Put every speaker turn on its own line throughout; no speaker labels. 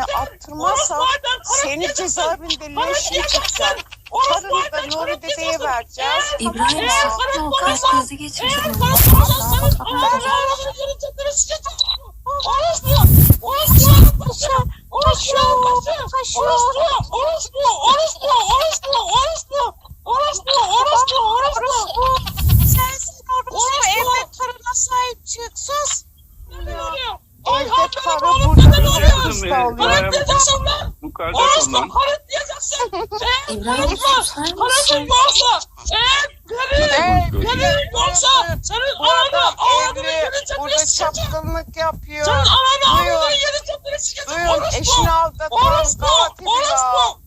beni attırmazsan seni cezaevinde leş yiyeceksin. Karını da Nuri dedeye vereceğiz.
İbrahim sakin. Kalp krizi geçirdim.
Sensiz orospu evde karına sahip çık. Sus. Evde karı burada kız da alıyor.
Bu kardeş ondan.
İbrahim susar mısın?
Hey,
Karın
yoksa
senin
Bu adam evli. Burada çapkınlık yapıyor. Duyun. Duyun eşini aldatan katil ya.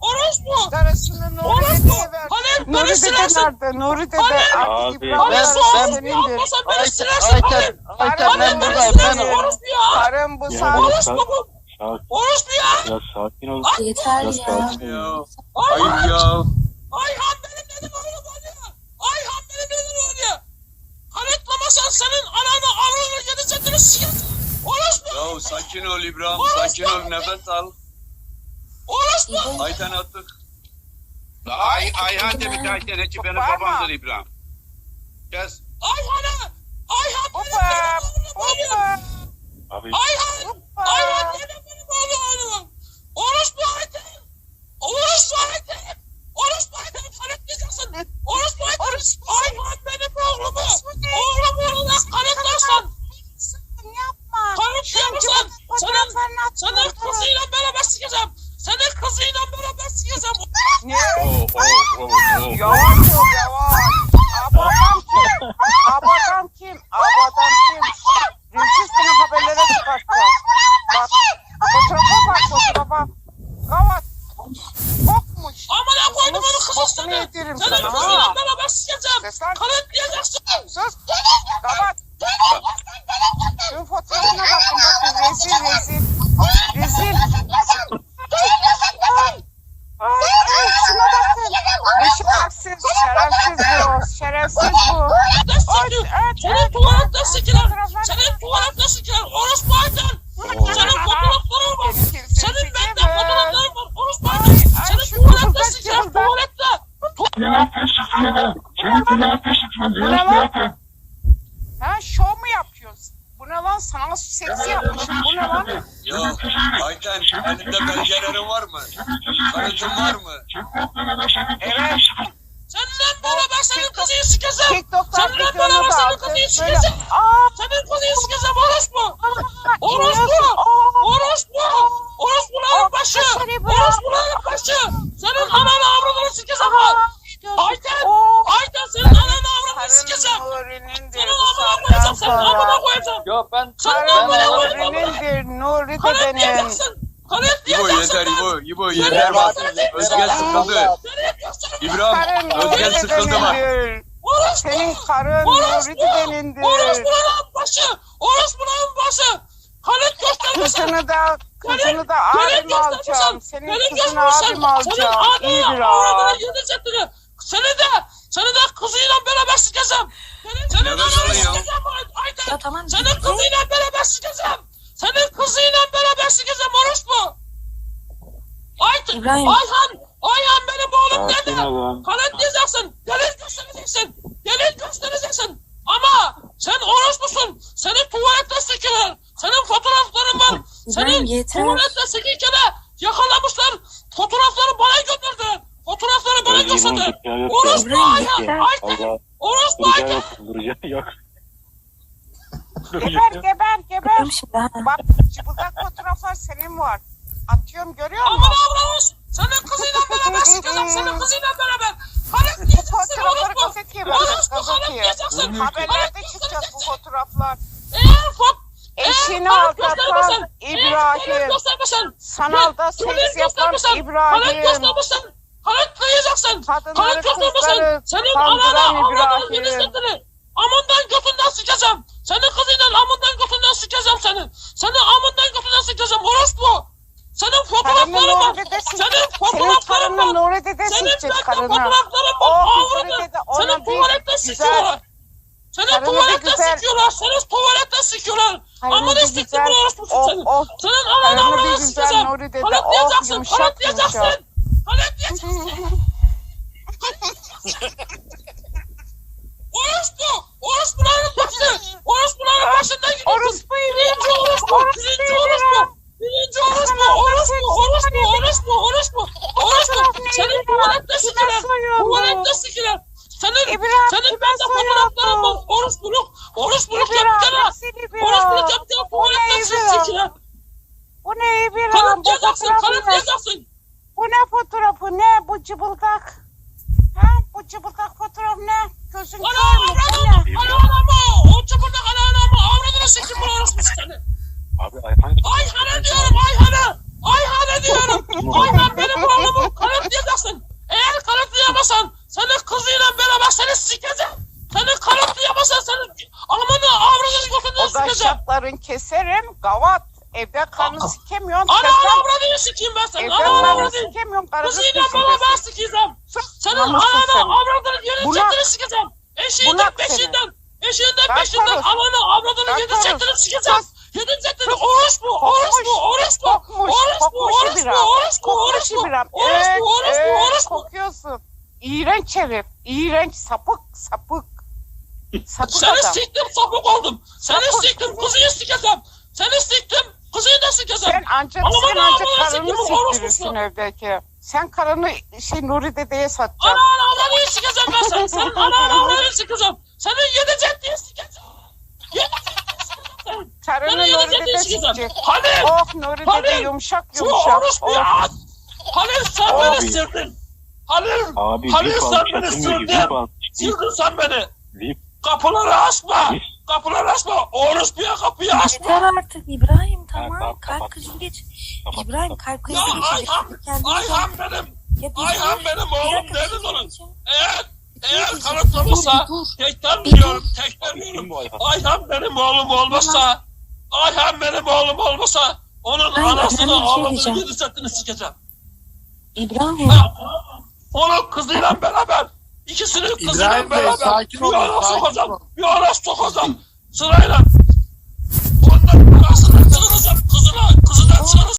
Orospu!
Darısını Nuri
Orospu!
dedeye ver.
Halep
Nuri
beni silersin!
Nuri dede
Halep! ben-
senindir.
Yapmasan beni silersin Halep!
Halep
ben
beni silersin,
Orospu ya!
Karım bu
Ya,
saat.
Orospu bu!
Sakin,
Orospu ya!
biraz sakin ol.
Yeter
Biraz
ya.
sakin
ya.
ol.
Ayhan!
ya.
Ayhan benim dedim oğlum oluyor! Ayhan benim dedim oluyor! Kanıtlamasan senin ananı avradını yedi cedini sikersin! Orospu!
Ya sakin ol İbrahim. Sakin ol. Nefes al.
Orospu!
İbrahim
Ayten attık.
Ay, Ayhan de bir Ayten Eci benim babamdır İbrahim. Kes.
Ayhan benim
Hoppa,
dedim oğlum oluyor!
hoppa,
Ayhan!
Abi
hoppa.
Ayhan dedim benim oğlum! Orospu Ayten! Orospu Ayten! Orospu Ayten kanıtlayacaksın! Orospu Ayten! Ayhan benim oğlumu! Oğlum oğluna kanıtlarsan!
Yapma.
Kanıtlayamazsan! Senin,
Fotoğraflarını at.
senin kızıyla beraber sikeceğim! Senin kızıyla beraber sikeceğim!
Ne?
Oo, oo, oo, oo.
Yavaş ol yavaş. Abadan kim? Abadan kim? Abadan kim? Rezil seni haberlere çıkartacağım. Bak fotoğrafa bak fotoğrafa. Kavat. Bokmuş.
Amına koydum onu kızı
Bokunu
seni!
yedirim
Senin
sana
kızıyla
ha.
beraber sikeceğim!
Ses lan.
Kanıtlayacaksın!
Sus. Kavat. Şu fotoğrafına bakın bakın rezil rezil. Rezil. Ay. Ay, ay, şuna bakın. Şerefsiz, şerefsiz bu. Şerefsiz bu.
Tuvalette
Ay,
sikiyor!
evet,
Senin
evet.
tuvalette sikiler!
Fotoğraflar-
Senin tuvalette sikiler! Orospu Ayten!
Oo.
Senin fotoğrafların var!
Seni kimse
Senin bende
çekemez.
fotoğrafların var! Orospu
Ay,
Ayten!
ay,
Senin
şu
tuvalette
kızıldak
sikiler!
kızıldak.
Tuvalette!
Bu ne lan? Ha şov mu yapıyorsun? Bu ne lan? Sana seks yapmışım. Bu ne lan?
Ya Ayten elinde belgelerin var mı? Kanıtın var mı?
Evet.
Seninle beraber senin kızıyı sikeceğim!
TikTok'tan
Seninle
videonu
beraber
da
senin kızıyı!
Aa.
Senin kızıyı sikeceğim orospu! Orospu!
Aa.
Orospu! Orospuların başı!
bırak.
Orospuların başı! Ben Senin
Karın
amına koyacağım!
Nuri'nindir. Nuri dedenin.
Kanıtlayacaksın!
İbo
Kanıtlayacaksın
yeter! İbo. İbo yeter bak. Özgel sıkıldı. İbrahim
Nuri
sıkıldı bak.
Senin karın! Nuri dedenindir.
Orospuların başı! Orospuların başı! Kanıt göstermesin!
Kızını da kızını da abim alacağım. Senin
Kanıt
kızını abim
Senin
alacağım. İyidir
adını
ha.
avradını yedirecektir! Seni de! Seni de kızıyla beraber sikeceğim! Senin,
ya.
sikeceğim Ayten!
Ya tamam.
Senin kızıyla beraber sikeceğim! Senin kızıyla beraber sikeceğim orospu! Ayten!
İbrahim.
Ayhan! Ayhan benim oğlum
Sakin
dedi!
olun.
Kanıtlayacaksın! Delil göstereceksin! Delil göstereceksin! Ama sen orospusun! Senin tuvalette sikiyorlar! Senin fotoğrafların var!
İbrahim
Senin
yeter.
tuvalette sikirken yakalamışlar! Fotoğrafları bana gönderdiler! Fotoğrafları bana
ya.
Orospu. Ayten!
Allah.
Orospu
yok. Duracağı yok.
Geber geber geber. Bak cıbıldak fotoğraflar senin var. Atıyorum görüyor
Aman
musun?
avramış! Senin kızıyla beraber sikeceğim! Senin kızıyla beraber! Orospu!
gazeteye ver.
Orospu
Gazeteye.
kanıtlayacaksın!
Haberlerde çıkacak bu fotoğraflar.
Eğer fot...
Eşini aldatan İbrahim. Sanalda seks yapan İbrahim.
Kanıtlayacaksın.
Kadınları
Kanıt göstermesen,
kızları
senin anana
İbrahim.
yedisletini. Amından götünden sikeceğim. Senin kızıyla amından götünden sikeceğim seni. Senin amından götünden sikeceğim orospu. Senin fotoğrafların var. Senin fotoğrafların var.
Nuri dedesi
Senin fotoğrafların var.
Dede ona
Senin tuvalette
güzel.
sikiyorlar. Senin tuvalette
güzel-
sikiyorlar. Senin tuvalette sikiyorlar.
Karını
Amına siktir bu orospusun senin. Senin ananı
Nuri dede oh
Kanıtlayacaksın, kanıtlayacaksın. Kanıtlayacaksın. Orospu, orospuların başı, orospuların başından gidiyorsun.
Orospu'yu
Birinci orospu, birinci orospu, birinci orospu, orospu, orospu, orospu, orospu, orospu. Senin tuvalette sikiler, tuvalette sikiler. Senin, senin bende fotoğrafların var. Orospuluk, orospuluk yaptın
İbrahim
ha.
seni
Orospuluk
biraz.
yaptın ha,
Bu ne
tuvalette
İbrahim?
sikiler.
Bu ne İbrahim? Bu
Kanıtlayacaksın,
fotoğrafı ne?
kanıtlayacaksın.
Bu ne fotoğrafı ne? Bu cıbıldak. Ha? Bu cıbıldak fotoğraf ne? Gözün
Ana
kör mü? Bu
avradını,
ne?
ana anamı, o çapırdak ana anamı, avradını sikim bu orospu seni.
Abi Ayhan.
Ayhan'a diyorum Ayhan'a. Ayhan'a diyorum. Ayhan benim oğlumu kanıtlayacaksın. Eğer kanıtlayamazsan senin kızıyla beraber seni sikeceğim. Seni kanıtlayamazsan senin amını avradını götünden
O da
sikeceğim.
şapların keserim. Gavat. Evde karnı sikemiyorsun.
Ana
keser.
avradını sikeyim ben senin.
Evde
Ana avradını.
sikemiyorsun. Karını
Kızıyla beraber sikeceğim. Senin
seni.
avradını
Bunak.
çektiğini sikeceğim. Eşiğinden
seni.
beşiğinden. Eşiğinden
Ben
beşiğinden ananı avradını
Ben karım.
çektiğini sikeceğim.
Sus.
Yedi çektiğini orospu, orospu, orospu.
Kokmuş.
Orospu,
Kokmuş
orospu,
İbrahim.
orospu,
Kokmuş
orospu.
İbrahim.
Orospu,
Evet,
orospu,
evet,
orospu.
Kokuyorsun. İğrenç herif. İğrenç. Sapık. Sapık. Sapık
Seni
adam.
siktim sapık oldum. Seni
Sapık.
siktim kızıyı sikeceğim. Seni siktim kızıyı da sikeceğim.
Sen ancak
Ama
sen ancak karını siktirirsin evdeki. Sen karını şey Nuri dedeye satacaksın.
Ana ana avradını sikeceğim ben sen. Senin ana ana avradını sikeceğim. Seni yedecek diye sikeceğim.
Karını Nuri dede sikecek.
Halil.
Oh Nuri
Halil,
dede yumuşak
Şu
yumuşak.
orospuyu
Oh.
Halil sen beni sirdin. Halil.
Abi
Halil
VIP
sen beni
VIP almış.
Sirdin sen beni.
VIP.
Kapıları açma. Kapıları açma. Orospuya kapıyı açma.
Yeter artık İbrahim
tamam,
tamam. Kalp krizi geç.
Kapat,
İbrahim
kapat.
kalp krizi geçecek.
Ayhan. Ayhan benim.
Ya bir
Ayhan
dur.
benim
Bir
oğlum.
bir şey
onun? Eğer eğer tekrar
Bir
diyorum.
Kim
diyorum.
bu Ayhan?
Benim oğlum olmazsa Ayhan benim oğlum olmasa onun anasını
bir şey diyeceğim.
yedi setini sikeceğim.
İbrahim.
Ha, Onun kızıyla beraber ikisini kızıyla
İbrahim Bey,
beraber
sakin
bir
olun,
ara
sakin
sokacağım.
olun.
Bir ara sokacağım. Sırayla.